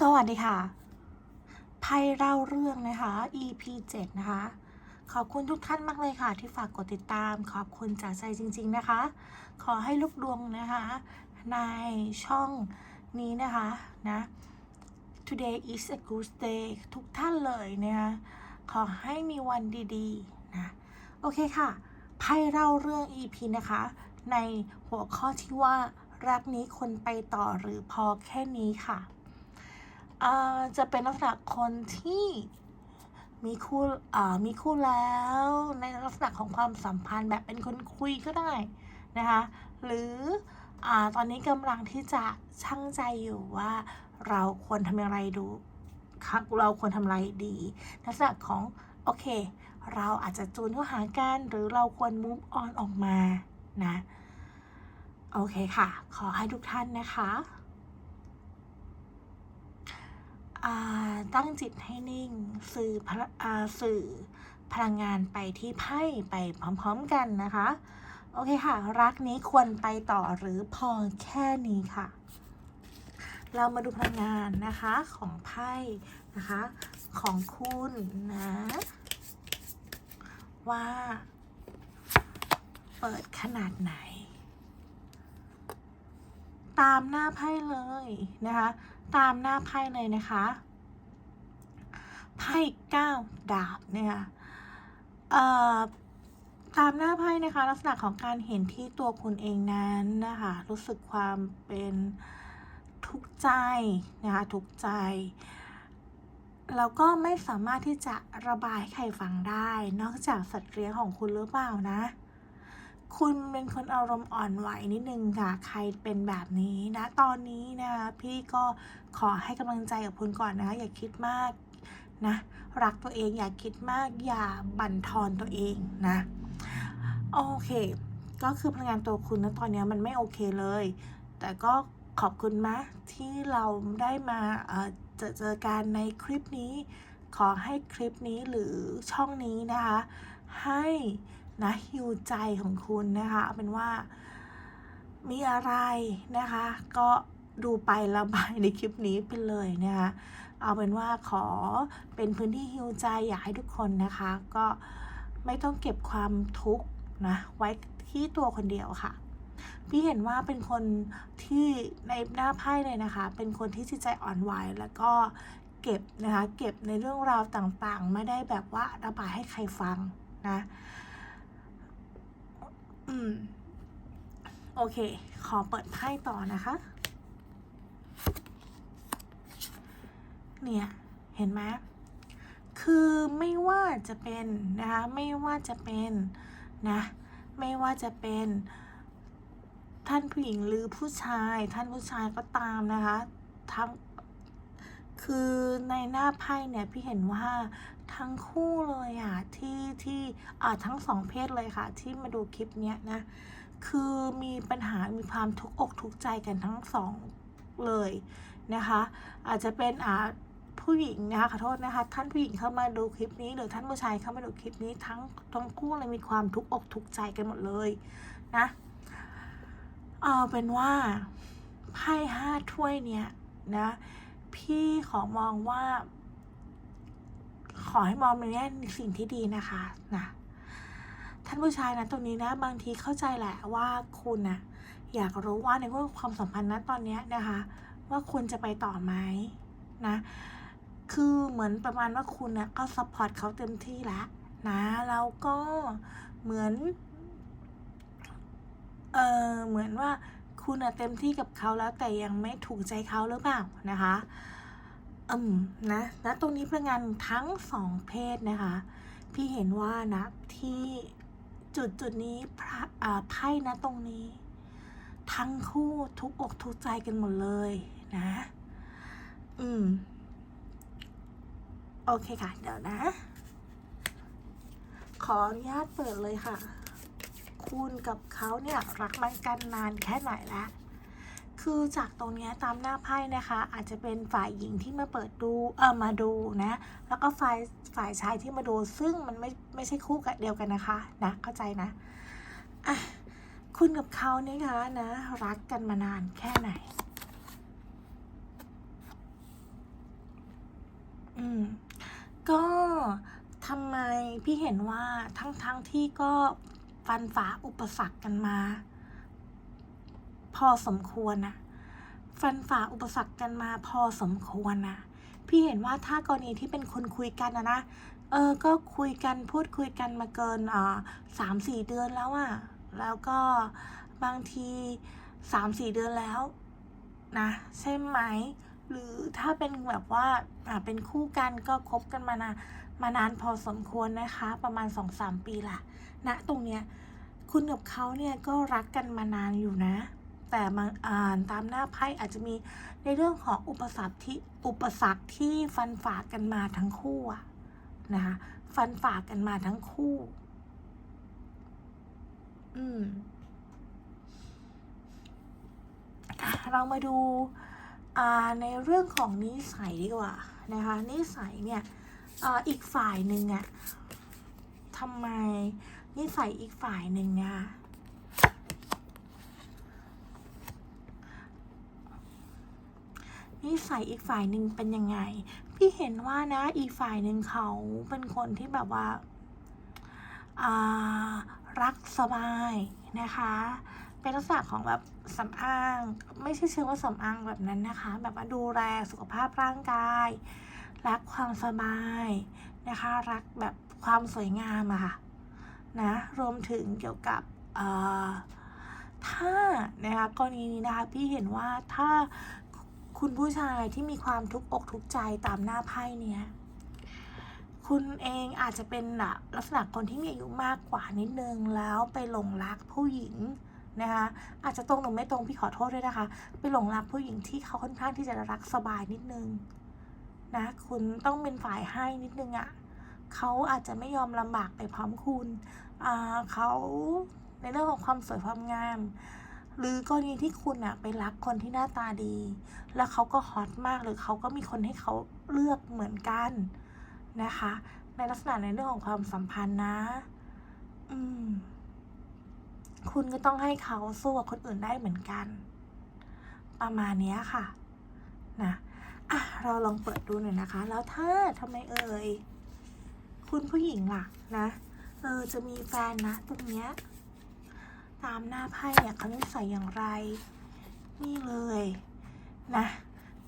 สวัสดีค่ะ ไพ่เล่าเรื่องนะคะ EP 7 นะคะ ขอบคุณทุกท่านมากเลยค่ะ ที่ฝากกดติดตาม ขอบคุณจากใจจริง ๆนะคะ ขอให้ลูกดวงนะคะ ในช่องนี้นะคะนะ today is a good day ทุกท่านเลยนะคะขอให้มีวันดีๆนะโอเคค่ะไพ่เล่าเรื่อง EP นะคะ ในหัวข้อที่ว่ารักนี้คนไปต่อหรือพอแค่นี้ค่ะ จะเป็นลักษณะคนที่มีคู่อ่ามีคู่แล้ว ในลักษณะของความสัมพันธ์แบบเป็นคนคุยก็ได้นะคะหรืออ่าตอนนี้กำลังที่จะชั่งใจอยู่ว่าเราควรทำอย่างไรดูค่ะเราควรทำอะไรดีลักษณะของโอเค เราอาจจะจูนเข้าหากันหรือเราควร move on ออกมานะ โอเคค่ะ ขอให้ทุกท่านนะคะ อ่า ตั้งจิตให้นิ่ง สื่อพสื่อพลังงานไปที่ไพ่ไปพร้อมๆกันนะคะ โอเคค่ะ รักนี้ควรไปต่อหรือพอแค่นี้ค่ะ เรามาดูพลังงานนะคะของไพ่นะคะ ของคุณนะ ว่าเปิดขนาดไหน ตามหน้าไพ่เลยนะคะ ตามหน้าไพ่เลยนะคะไพ่เก้าดาบเนี่ยตามหน้าไพ่นะคะ ลักษณะของการเห็นที่ตัวคุณเองนั้นนะคะรู้สึกความเป็นทุกข์ใจนะคะทุกข์ใจแล้วก็ไม่สามารถที่จะระบายให้ใครฟังได้ นอกจากสัตว์เลี้ยงของคุณหรือเปล่านะ คุณเป็นคนอารมณ์อ่อนไหวนิดนึงค่ะ ใครเป็นแบบนี้นะตอนนี้นะคะพี่ก็ขอให้กำลังใจกับคุณก่อนนะคะอย่าคิดมากนะรักตัวเองอย่าคิดมากอย่าบั่นทอนตัวเองนะโอเค ก็คือพลังงานตัวคุณนะตอนนี้มันไม่โอเคเลย แต่ก็ขอบคุณมะที่เราได้มาเอ่อเจอเจอกันในคลิปนี้ ขอให้คลิปนี้หรือช่องนี้นะคะ ให้ นะฮิวใจของคุณนะคะเอาเป็นว่ามีอะไรนะคะ ก็ดูไประบายในคลิปนี้ไปเลยนะคะเอาเป็นว่าขอเป็นพื้นที่ฮิวใจอยากให้ทุกคนนะคะ ก็ไม่ต้องเก็บความทุกข์นะไว้ที่ตัวคนเดียวค่ะ พี่เห็นว่าเป็นคนที่ในหน้าไพ่เลยนะคะ เป็นคนที่จิตใจอ่อนไหวแล้วก็เก็บนะคะ เก็บในเรื่องราวต่างๆ ไม่ได้แบบว่าระบายให้ใครฟังนะ อืม โอเค ขอเปิดไพ่ต่อนะคะ เนี่ย เห็นไหมคือไม่ว่าจะเป็นนะคะ ไม่ว่าจะเป็นนะ ไม่ว่าจะเป็นท่านผู้หญิงหรือผู้ชาย ท่านผู้ชายก็ตามนะคะ ทั้ง คือในหน้าไพ่เนี่ยพี่เห็นว่าทั้งคู่เลยอะที่ที่อ่าทั้งสองเพศเลยค่ะ ที่มาดูคลิปเนี้ยนะ คือมีปัญหามีความทุกข์อกทุกข์ใจกันทั้งสองเลยนะคะ อาจจะเป็นอ่าผู้หญิงนะคะขอโทษนะคะท่านผู้หญิงเข้ามาดูคลิปนี้ หรือท่านผู้ชายเข้ามาดูคลิปนี้ทั้งทั้งคู่เลยมีความทุกข์อกทุกข์ใจกันหมดเลยนะเอาเป็นว่าไพ่ห้าถ้วยเนี่ยนะ พี่ขอมองว่า ขอให้มองในแง่สิ่งที่ดีนะคะนะท่านผู้ชายนะตรงนี้นะ บางทีเข้าใจแหละว่าคุณนะอยากรู้ว่าในเรื่องความสัมพันธ์นะตอนนี้นะคะ ว่าคุณจะไปต่อไหมนะ คือเหมือนประมาณว่าคุณนะก็ซัพพอร์ตเขาเต็มที่แล้วนะแล้วก็เหมือน เออเหมือนว่า คุณอะเต็มที่กับเขาแล้วแต่ยังไม่ถูกใจเขาหรือเปล่านะคะอืมนะนะตรงนี้พลังงานทั้งสองเพศนะคะ พี่เห็นว่านะที่จุดจุดนี้พระอ่าไพ่นะตรงนี้ ทั้งคู่ทุกอกทุกใจกันหมดเลยนะ อืม โอเคค่ะ เดี๋ยวนะ ขออนุญาตเปิดเลยค่ะ คุณกับเขาเนี่ยรักมันกันนานแค่ไหนแล้วคือจากตรงนี้ตามหน้าไพ่นะคะ อาจจะเป็นฝ่ายหญิงที่มาเปิดดูเออมาดูนะ แล้วก็ฝ่ายฝ่ายชายที่มาดูซึ่งมันไม่ไม่ใช่คู่กันเดียวกันนะคะนะเข้าใจนะอะคุณกับเขาเนี่ยคะนะรักกันมานานแค่ไหน อืมก็ทำไมพี่เห็นว่าทั้งๆทที่ก็ ฟันฝ่าอุปสรรคกันมา พอสมควรนะฟันฝ่าอุปสรรคกันมาพอสมควรนะพี่เห็นว่าถ้ากรณีที่เป็นคนคุยกันนะนะเออก็คุยกันพูดคุยกันมาเกินอ่าสามสี่เดือนแล้วอะแล้วก็บางทีสามสี่เดือนแล้วนะ ใช่ไหม หรือถ้าเป็นแบบว่าเป็นคู่กันก็คบกันมานานมานานพอสมควรนะคะ ประมาณสองสามปีละณนะตรงเนี้ยคุณกับเขาเนี่ยก็รักกันมานานอยู่นะ แต่มาอ่านตามหน้าไพ่อาจจะมีในเรื่องของอุปสรรคที่อุปสรรคที่ฟันฝ่ากันมาทั้งคู่นะคะฟันฝ่ากันมาทั้งคู่ อืมเรามาดู ในเรื่องของนิสัยดีกว่านะคะนิสัยเนี่ยออีกฝ่ายหนึ่งอะทำไมนิสัยอีกฝ่ายหนึ่งอะนิสัยอีกฝ่ายหนึ่งเป็นยังไง พี่เห็นว่านะอีกฝ่ายหนึ่งเขาเป็นคนที่แบบว่าอ่ารักสบายนะคะ เป็นลักษณะของแบบสำอาง ไม่ใช่เชิงว่าสำอางแบบนั้นนะคะ แบบว่าดูแลสุขภาพร่างกาย รักความสบายนะคะ รักแบบความสวยงามอะค่ะนะรวมถึงเกี่ยวกับถ้านะคะกรณีนี้นะคะพี่เห็นว่าถ้าคุณผู้ชายที่มีความทุกข์อกทุกข์ใจตามหน้าไพ่เนี้ยคุณเองอาจจะเป็นลักษณะคนที่มีอายุมากกว่านิดนึงแล้วไปหลงรักผู้หญิง นะคะอาจจะตรงหรือไม่ตรงพี่ขอโทษด้วยนะคะ ไปหลงรักผู้หญิงที่เขาค่อนข้างที่จะรักสบายนิดนึงนะคุณต้องเป็นฝ่ายให้นิดนึงอะ่ะเขาอาจจะไม่ยอมลำบากไปพร้อมคุณอ่าเขาในเรื่องของความสวยความงาม หรือกรณีที่คุณอะไปรักคนที่หน้าตาดี แล้วเขาก็ฮอตมากหรือเขาก็มีคนให้เขาเลือกเหมือนกันนะคะ ในลักษณะในเรื่องของความสัมพันธ์นะ อืม คุณก็ต้องให้เขาสู้กับคนอื่นได้เหมือนกัน ประมาณนี้ค่ะนะอะเราลองเปิดดูหน่อยนะคะ แล้วถ้าทำไมเอ่ยคุณผู้หญิงล่ะนะเออจะมีแฟนนะตรงเนี้ยตามหน้าไพ่เนี่ยเขานิสัยอย่างไร นี่เลยนะ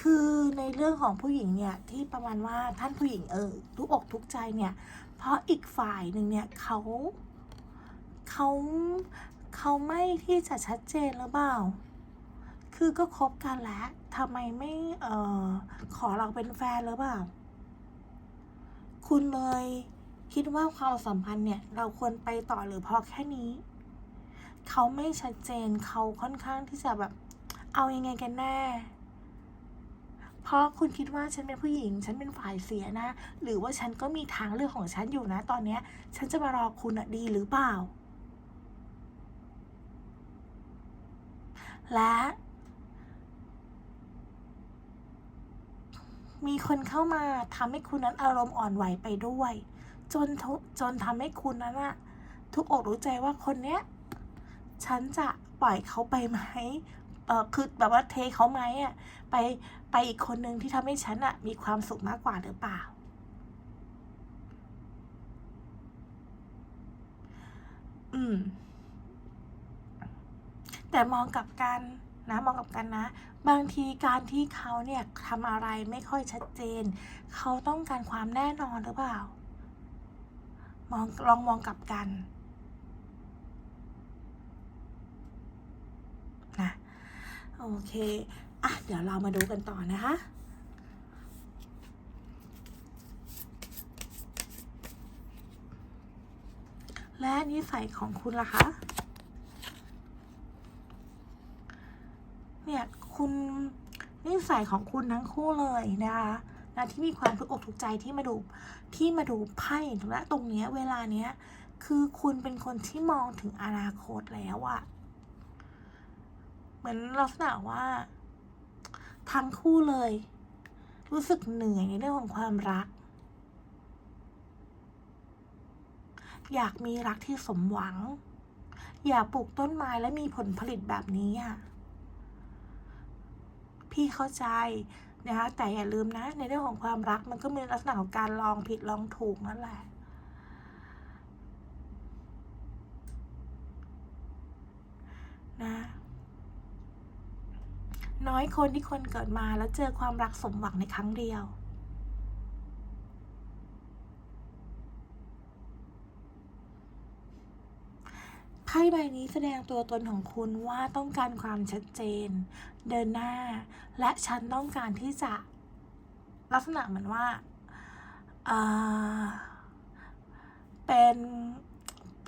คือในเรื่องของผู้หญิงเนี่ยที่ประมาณว่าท่านผู้หญิงเออทุกอกทุกใจเนี่ย เพราะอีกฝ่ายหนึ่งเนี่ยเขาเขา เขาไม่ที่จะชัดเจนหรือเปล่า คือก็คบกันแล้วทำไมไม่เออขอเราเป็นแฟนหรือเปล่า คุณเลยคิดว่าความสัมพันธ์เนี่ยเราควรไปต่อหรือพอแค่นี้ เขาไม่ชัดเจนเขาค่อนข้างที่จะแบบเอายังไงกันแน่ เพราะคุณคิดว่าฉันเป็นผู้หญิง ฉันเป็นฝ่ายเสียนะ หรือว่าฉันก็มีทางเลือกของฉันอยู่นะ ตอนเนี้ย ฉันจะมารอคุณอะดีหรือเปล่า และ มีคนเข้ามาทำให้คุณนั้นอารมณ์อ่อนไหวไปด้วย จนจนทำให้คุณนั้นอะทุกอกรู้ใจว่าคนเนี้ย ฉันจะปล่อยเขาไปไหมเออคือแบบว่าเทเขาไหมอะไปไปอีกคนนึงที่ทำให้ฉันอะมีความสุขมากกว่าหรือเปล่าอืม แต่มองกับกันนะมองกับกันนะ บางทีการที่เขาเนี่ยทำอะไรไม่ค่อยชัดเจน เขาต้องการความแน่นอนหรือเปล่ามองลองมองกับกันนะโอเคอะเดี๋ยวเรามาดูกันต่อนะคะและนิสัยของคุณล่ะคะ เนี่ย คุณนิสัยของคุณทั้งคู่เลยนะคะนะที่มีความทุกอกทุกใจที่มาดูที่มาดูไพ่และตรงเนี้ยเวลาเนี้ยคือคุณเป็นคนที่มองถึงอนาคตแล้วอะเหมือนลักษณะว่า ทั้งคู่เลย รู้สึกเหนื่อยในเรื่องของความรัก อยากมีรักที่สมหวัง อยากปลูกต้นไม้และมีผลผลิตแบบนี้อะ พี่เข้าใจนะคะแต่อย่าลืมนะ ในเรื่องของความรักมันก็มีลักษณะของการลองผิดลองถูกนั่นแหละนะน้อยคนที่คนเกิดมาแล้วเจอความรักสมหวังในครั้งเดียว ไพ่ใบนี้แสดงตัวตนของคุณว่าต้องการความชัดเจน เดินหน้า และฉันต้องการที่จะ ลักษณะเหมือนว่าอ่าเป็น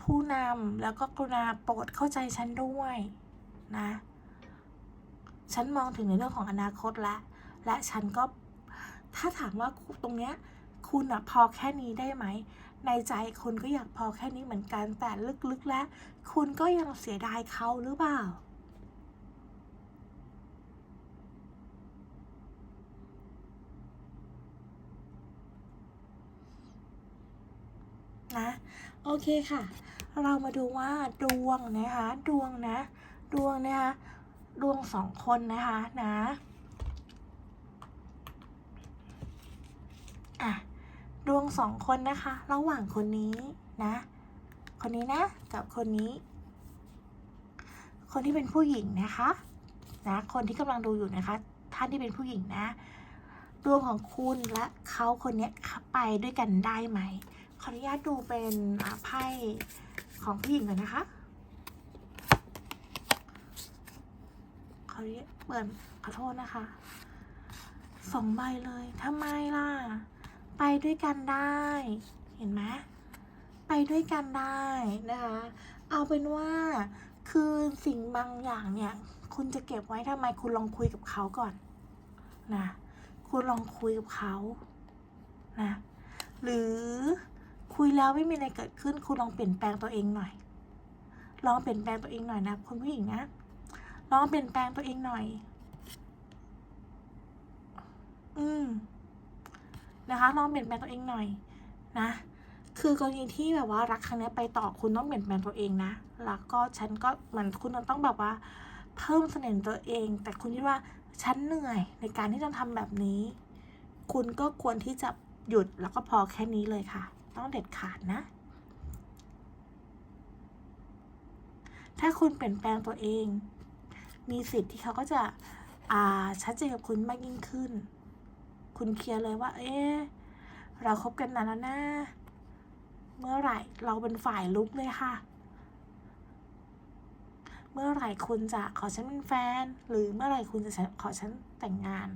ผู้นำแล้วก็กรุณาโปรดเข้าใจฉันด้วยนะ ฉันมองถึงในเรื่องของอนาคตและ และฉันก็ถ้าถามว่าตรงเนี้ยคุณอะพอแค่นี้ได้ไหม ในใจคุณก็อยากพอแค่นี้เหมือนกัน แต่ลึกๆ แล้ว คุณก็ยังเสียดายเขาหรือเปล่า นะ โอเคค่ะ เรามาดูว่าดวงนะคะ ดวงนะ ดวงนะคะ ดวงสองคนนะคะนะ อะ ดวงสองคนนะคะ ระหว่างคนนี้นะ คนนี้นะ กับคนนี้ คนที่เป็นผู้หญิงนะคะนะคนที่กำลังดูอยู่นะคะ ท่านที่เป็นผู้หญิงนะดวงของคุณและเขาคนนี้ไปด้วยกันได้ไหมขออนุญาตดูเป็นไพ่ของผู้หญิงก่อนนะคะขออนุญาตเปิดขอโทษนะคะสองใบเลยทำไมล่ะ ไปด้วยกันได้ เห็นไหมไปด้วยกันได้นะคะ เอาเป็นว่าคือสิ่งบางอย่างเนี่ย คุณจะเก็บไว้ทำไมคุณลองคุยกับเขาก่อนนะคุณลองคุยกับเขานะ หรือคุยแล้วไม่มีอะไรเกิดขึ้น คุณลองเปลี่ยนแปลงตัวเองหน่อย ลองเปลี่ยนแปลงตัวเองหน่อยนะคุณผู้หญิงนะ ลองเปลี่ยนแปลงตัวเองหน่อย อืม นะคะลองเปลี่ยนแปลงตัวเองหน่อยนะ คือกรณีที่แบบว่ารักครั้งนี้ไปต่อคุณต้องเปลี่ยนแปลงตัวเองนะ แล้วก็ฉันก็เหมือนคุณต้องแบบว่า เพิ่มเสน่ห์ตัวเอง แต่คุณคิดว่าฉันเหนื่อยในการที่ต้องทำแบบนี้ คุณก็ควรที่จะหยุดแล้วก็พอแค่นี้เลยค่ะ ต้องเด็ดขาดนะ ถ้าคุณเปลี่ยนแปลงตัวเอง มีสิทธิ์ที่เขาก็จะอ่าชัดเจนกับคุณมากยิ่งขึ้น คุณเคลียร์เลยว่า เอ๊ะเราคบกันนานแล้วนะ เมื่อไหร่เราเป็นฝ่ายลุกเลยค่ะ เมื่อไหร่คุณจะขอฉันเป็นแฟน หรือเมื่อไหร่คุณจะขอฉันแต่งงาน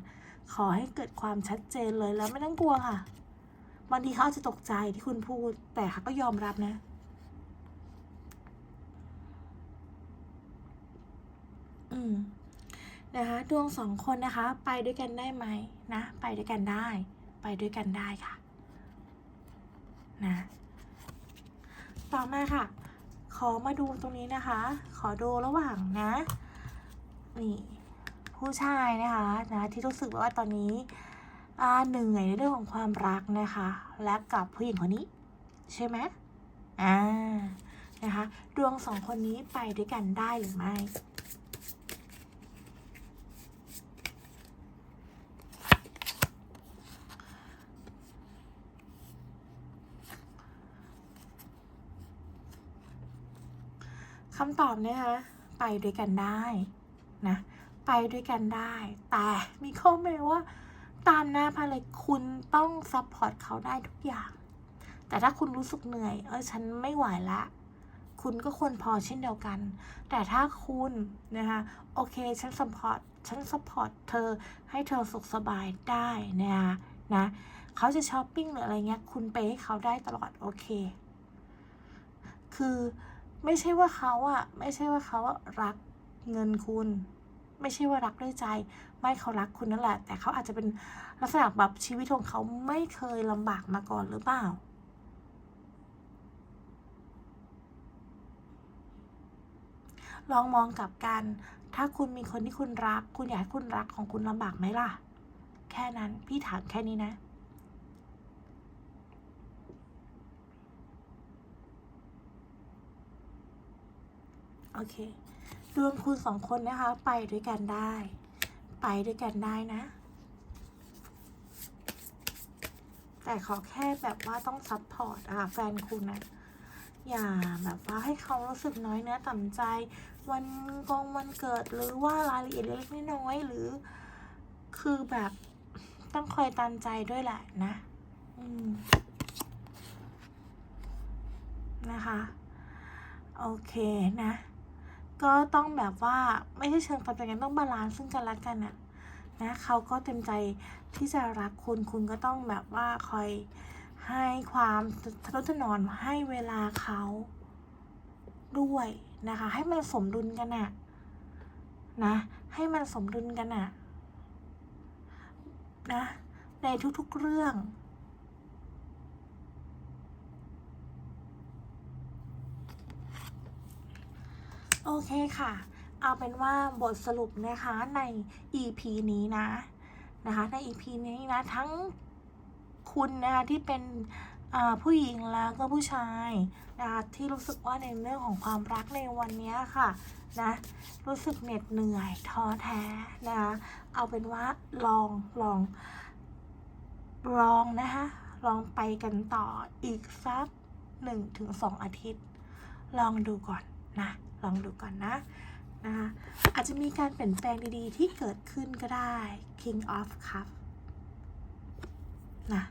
ขอให้เกิดความชัดเจนเลยแล้วไม่ต้องกลัวค่ะ บางทีเขาอาจจะตกใจที่คุณพูด แต่เขาก็ยอมรับนะอืม นะคะดวงสองคนนะคะ ไปด้วยกันได้ไหมนะ ไปด้วยกันได้ ไปด้วยกันได้ค่ะนะต่อมาค่ะ ขอมาดูตรงนี้นะคะ ขอดูระหว่างนะนี่ผู้ชายนะคะนะที่รู้สึกว่าตอนนี้อ่าเหนื่อยในเรื่องของความรักนะคะ และกับผู้หญิงคนนี้ ใช่ไหมอ่านะคะ ดวงสองคนนี้ไปด้วยกันได้หรือไม่ คำตอบนะคะไปด้วยกันได้นะไปด้วยกันได้ แต่มีข้อแม้ว่าตามหน้าพาเลยคุณต้องซัพพอร์ตเขาได้ทุกอย่าง แต่ถ้าคุณรู้สึกเหนื่อย เออฉันไม่ไหวละ คุณก็ควรพอเช่นเดียวกัน แต่ถ้าคุณนะคะโอเคฉันซัพพอร์ตฉันซัพพอร์ตเธอให้เธอสุขสบายได้นะคะนะเขาจะช้อปปิ้งหรืออะไรเงี้ยคุณไปให้เขาได้ตลอดโอเค คือ ไม่ใช่ว่าเขาอะไม่ใช่ว่าเขารักเงินคุณ ไม่ใช่ว่ารักด้วยใจ ไม่เขารักคุณนั่นแหละ แต่เขาอาจจะเป็นลักษณะแบบชีวิตของเขาไม่เคยลำบากมาก่อนหรือเปล่าลองมองกลับกัน ถ้าคุณมีคนที่คุณรัก คุณอยากให้คุณรักของคุณลำบากไหมล่ะ แค่นั้น พี่ถามแค่นี้นะ โอเค ดวงคุณสองคนนะคะ ไปด้วยกันได้ ไปด้วยกันได้นะ แต่ขอแค่แบบว่าต้องซัพพอร์ตอะแฟนคุณนะอย่าแบบว่าให้เขารู้สึกน้อยเนื้อต่ำใจ วันกองวันเกิดหรือว่ารายละเอียดเล็กน้อยหรือ คือแบบต้องคอยตันใจด้วยแหละนะ อืม นะคะ โอเคนะ ก็ต้องแบบว่าไม่ใช่เชิงตัดใจกันต้องบาลานซ์ซึ่งกันและกันอะนะเขาก็เต็มใจที่จะรักคุณคุณก็ต้องแบบว่าคอยให้ความทนุถนอมให้เวลาเขาด้วยนะคะ ให้มันสมดุลกันอะนะ ให้มันสมดุลกันอะนะ ในทุกๆเรื่อง โอเคค่ะ เอาเป็นว่าบทสรุปนะคะใน EP นี้นะนะคะใน EP นี้นะทั้งคุณนะคะที่เป็นผู้หญิงแล้วก็ผู้ชายนะคะที่รู้สึกว่าในเรื่องของความรักในวันนี้ค่ะนะรู้สึกเหน็ดเหนื่อยท้อแท้นะคะเอาเป็นว่าลองลองลองนะคะลองไปกันต่ออีกสักหนึ่งถึงสองอาทิตย์ ลองดูก่อนนะ ลองดูก่อนนะนะคะอาจจะมีการเปลี่ยนแปลงดีๆ ที่เกิดขึ้นก็ได้ King of Cup นะ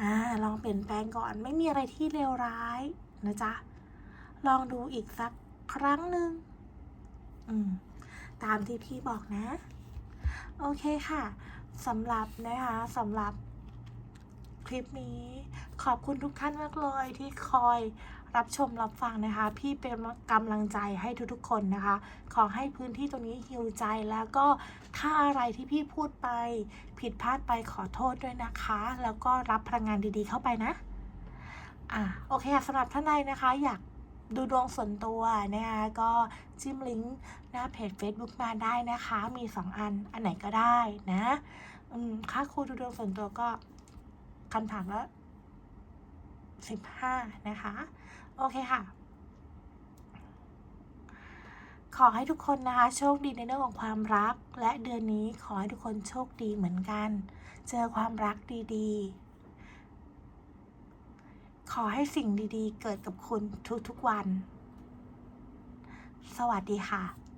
อ่าลองเปลี่ยนแปลงก่อนไม่มีอะไรที่เลวร้ายนะจ๊ะ ลองดูอีกสักครั้งหนึ่งอืมตามที่พี่บอกนะ โอเคค่ะสำหรับนะคะสำหรับคลิปนี้ขอบคุณทุกท่านมากเลยที่คอย รับชมรับฟังนะคะ พี่เป็นกำลังใจให้ทุกๆคนนะคะ ขอให้พื้นที่ตรงนี้ฮิวใจแล้วก็ถ้าอะไรที่พี่พูดไป ผิดพลาดไปขอโทษด้วยนะคะ แล้วก็รับพลังงานดีๆเข้าไปนะอะโอเคสำหรับท่านใดนะคะ อยากดูดวงส่วนตัวนะคะก็จิ้มลิงก์หน้าเพจ Facebook มาได้นะคะ มี 2 อันอันไหนก็ได้นะค่าครูดูดวงส่วนตัวก็คำถามแล้ว สิบห้านะคะ โอเคค่ะ ขอให้ทุกคนนะคะ โชคดีในเรื่องของความรัก และเดือนนี้ขอให้ทุกคนโชคดีเหมือนกัน เจอความรักดีๆ ขอให้สิ่งดีๆ เกิดกับคุณทุกๆวัน สวัสดีค่ะ